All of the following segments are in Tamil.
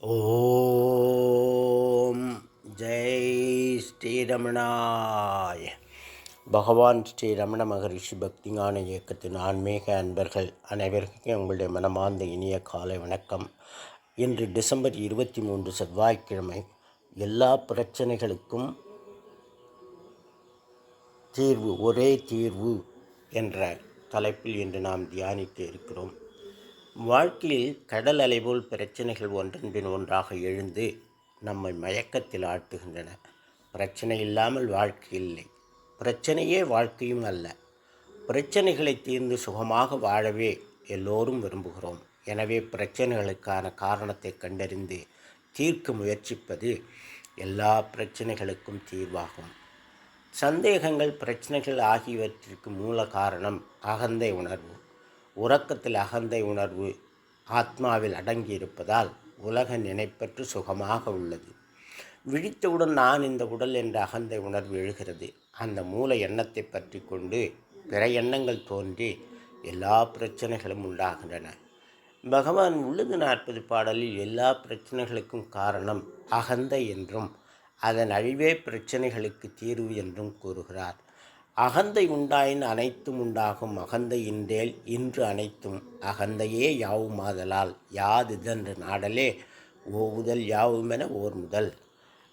ஓம் ஜெய் ஸ்ரீரமணாய் பகவான் ஸ்ரீ ரமண மகரிஷி பக்தி ஞான இயக்கத்தின் ஆன்மீக அன்பர்கள் அனைவருக்கும் உங்களுடைய மனமார்ந்த இனிய காலை வணக்கம். இன்று டிசம்பர் இருபத்தி மூன்று செவ்வாய்க்கிழமை எல்லா பிரச்சனைகளுக்கும் தீர்வு ஒரே தீர்வு என்ற தலைப்பில் இன்று நாம் தியானிக்க இருக்கிறோம். வாழ்க்கையில் கடல் அலைபோல் பிரச்சனைகள் ஒன்றன் பின் ஒன்றாக எழுந்து நம்மை மயக்கத்தில் ஆட்டுகின்றன. பிரச்சனை இல்லாமல் வாழ்க்கை இல்லை. பிரச்சனையே வாழ்க்கையும் அல்ல. பிரச்சனைகளை தீர்ந்து சுகமாக வாழவே எல்லோரும் விரும்புகிறோம். எனவே பிரச்சனைகளுக்கான காரணத்தை கண்டறிந்து தீர்க்க முயற்சிப்பது எல்லா பிரச்சனைகளுக்கும் தீர்வாகும். சந்தேகங்கள் பிரச்சனைகள் ஆகியவற்றிற்கு மூல காரணம் அகந்தை உணர்வு. உறக்கத்தில் அகந்தை உணர்வு ஆத்மாவில் அடங்கியிருப்பதால் உலக நினைப்பற்று சுகமாக உள்ளது. விழித்தவுடன் நான் இந்த உடல் என்ற அகந்தை உணர்வு எழுகிறது. அந்த மூல எண்ணத்தை பற்றி கொண்டு பிற எண்ணங்கள் தோன்றி எல்லா பிரச்சனைகளும் உண்டாகின்றன. பகவான் உள்ளது நாற்பது பாடலில் எல்லா பிரச்சனைகளுக்கும் காரணம் அகந்தை என்றும் அதன் அழிவே பிரச்சனைகளுக்கு தீர்வு என்றும் கூறுகிறார். அகந்தை உண்டாயின் அனைத்தும் உண்டாகும் அகந்தை இன்றேல் இன்று அனைத்தும் அகந்தையே யாவுமாதலால். யாதிதென்று நாடலே ஓவுதல் யாவுமென ஓர் முதல்.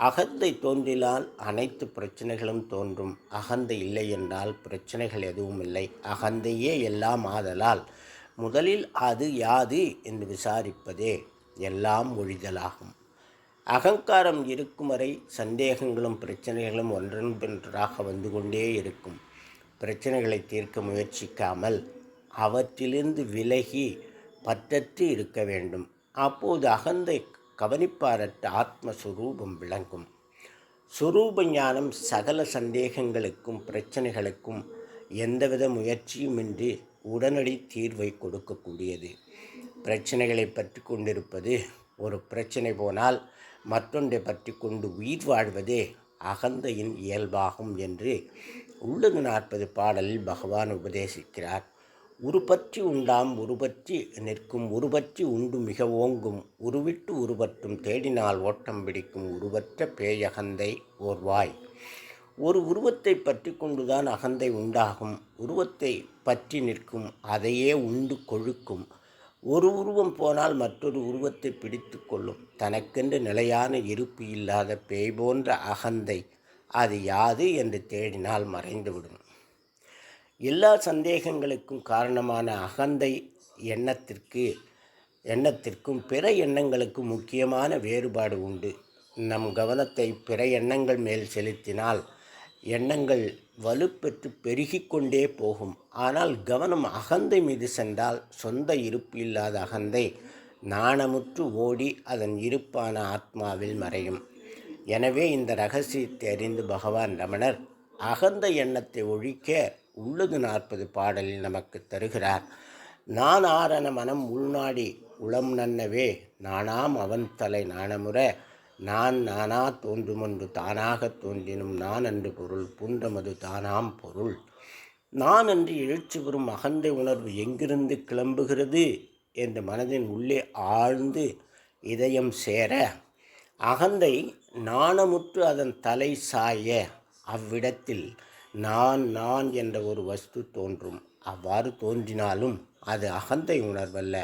அகந்தை தோன்றினால் அனைத்து பிரச்சனைகளும் தோன்றும். அகந்தை இல்லை என்றால் பிரச்சனைகள் எதுவும் இல்லை. அகந்தையே எல்லாம் ஆதலால் முதலில் அது யாது என்று விசாரிப்பதே எல்லாம் ஒழிதலாகும் அகங்காரம் இருக்கும் வரை சந்தேகங்களும் பிரச்சனைகளும் ஒன்றன் பின்றாக வந்து கொண்டே இருக்கும். பிரச்சனைகளை தீர்க்க முயற்சிக்காமல் அவற்றிலிருந்து விலகி பற்றற்று இருக்க வேண்டும். அப்போது அகந்தை கவனிப்பாரற்ற ஆத்மஸ்வரூபம் விளங்கும். சுரூப ஞானம் சகல சந்தேகங்களுக்கும் பிரச்சனைகளுக்கும் எந்தவித முயற்சியுமின்றி உடனடி தீர்வை கொடுக்கக்கூடியது. பிரச்சனைகளை பற்றி கொண்டிருப்பது ஒரு பிரச்சனை போனால் மற்றொன்றை பற்றி கொண்டு உயிர் வாழ்வதே அகந்தையின் இயல்பாகும் என்று உள்ளது நாற்பது பாடலில் பகவான் உபதேசிக்கிறார். உருபற்றி உண்டாம் உருபற்றி நிற்கும் உருபற்றி உண்டு மிக ஓங்கும் உருவிட்டு உருவற்றும் தேடினால் ஓட்டம் பிடிக்கும் உருவற்ற பேயகந்தை ஓர்வாய் ஒரு உருவத்தை பற்றி கொண்டுதான் அகந்தை உண்டாகும் உருவத்தை பற்றி நிற்கும் அதையே உண்டு கொழுக்கும். ஒரு உருவம் போனால் மற்றொரு உருவத்தை பிடித்து கொள்ளும். தனக்கென்று நிலையான இருப்பு இல்லாத பேய் போன்ற அகந்தை அது யாது என்று தேடினால் மறைந்துவிடும். எல்லா சந்தேகங்களுக்கும் காரணமான அகந்தை எண்ணத்திற்கு எண்ணத்திற்கும் பிற எண்ணங்களுக்கும் முக்கியமான வேறுபாடு உண்டு. நம் கவனத்தை பிற எண்ணங்கள் மேல் செலுத்தினால் எண்ணங்கள் வலுப்பெற்று பெருகிக்கொண்டே போகும். ஆனால் கவனம் அகந்தை மீது சென்றால் சொந்த இருப்பு இல்லாத அகந்தை நாணமுற்று ஓடி அதன் இருப்பான ஆத்மாவில் மறையும். எனவே இந்த ரகசியத்தை அறிந்து பகவான் ரமணர் அகந்த எண்ணத்தை ஒழிக்க உள்ளது நாற்பது பாடலில் நமக்கு தருகிறார். நான் ஆரண மனம் உள்நாடி உளம் நன்னவே நானாம் அவன் தலை நாணமுற நான் நானா தோன்றுமொன்று தானாக தோன்றினும் நான் அன்று பொருள் புன்றமது தானாம் பொருள். நான் அன்று எழுச்சி பெறும் அகந்தை உணர்வு எங்கிருந்து கிளம்புகிறது? என்று மனதின் உள்ளே ஆழ்ந்து இதயம் சேர அகந்தை நாணமுற்று அதன் தலை சாய அவ்விடத்தில் நான் நான் என்ற ஒரு வஸ்து தோன்றும். அவ்வாறு தோன்றினாலும் அது அகந்தை உணர்வல்ல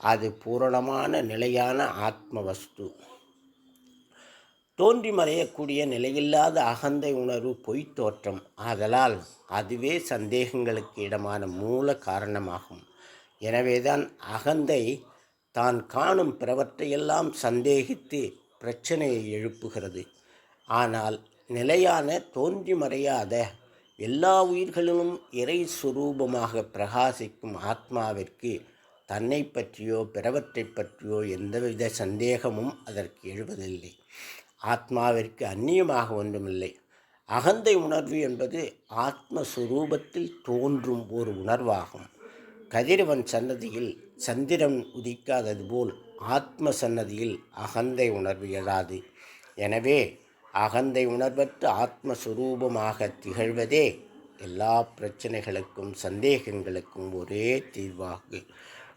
அது பூரணமான நிலையான ஆத்ம வஸ்து தோன்றி மறையக்கூடிய நிலையில்லாத அகந்தை உணர்வு பொய்த்தோற்றம் ஆதலால் அதுவே சந்தேகங்களுக்கு இடமான மூல காரணமாகும். எனவேதான் அகந்தை தான் காணும் பிறவற்றையெல்லாம் சந்தேகித்து பிரச்சனையை எழுப்புகிறது. ஆனால் நிலையான தோன்றி மறையாத எல்லா உயிர்களிலும் இறை சுரூபமாக பிரகாசிக்கும் ஆத்மாவிற்கு தன்னை பற்றியோ பிறவற்றை பற்றியோ எந்தவித சந்தேகமும் அதற்கு எழுவதில்லை. ஆத்மாவிற்கு அந்நியமாக ஒன்றுமில்லை. அகந்தை உணர்வு என்பது ஆத்மஸ்வரூபத்தில் தோன்றும் ஒரு உணர்வாகும். கதிரவன் சன்னதியில் சந்திரன் உதிக்காதது போல் ஆத்ம சன்னதியில் அகந்தை உணர்வு எழாது. எனவே அகந்தை உணர்வற்ற ஆத்மஸ்வரூபமாக திகழ்வதே எல்லா பிரச்சனைகளுக்கும் சந்தேகங்களுக்கும் ஒரே தீர்வாகு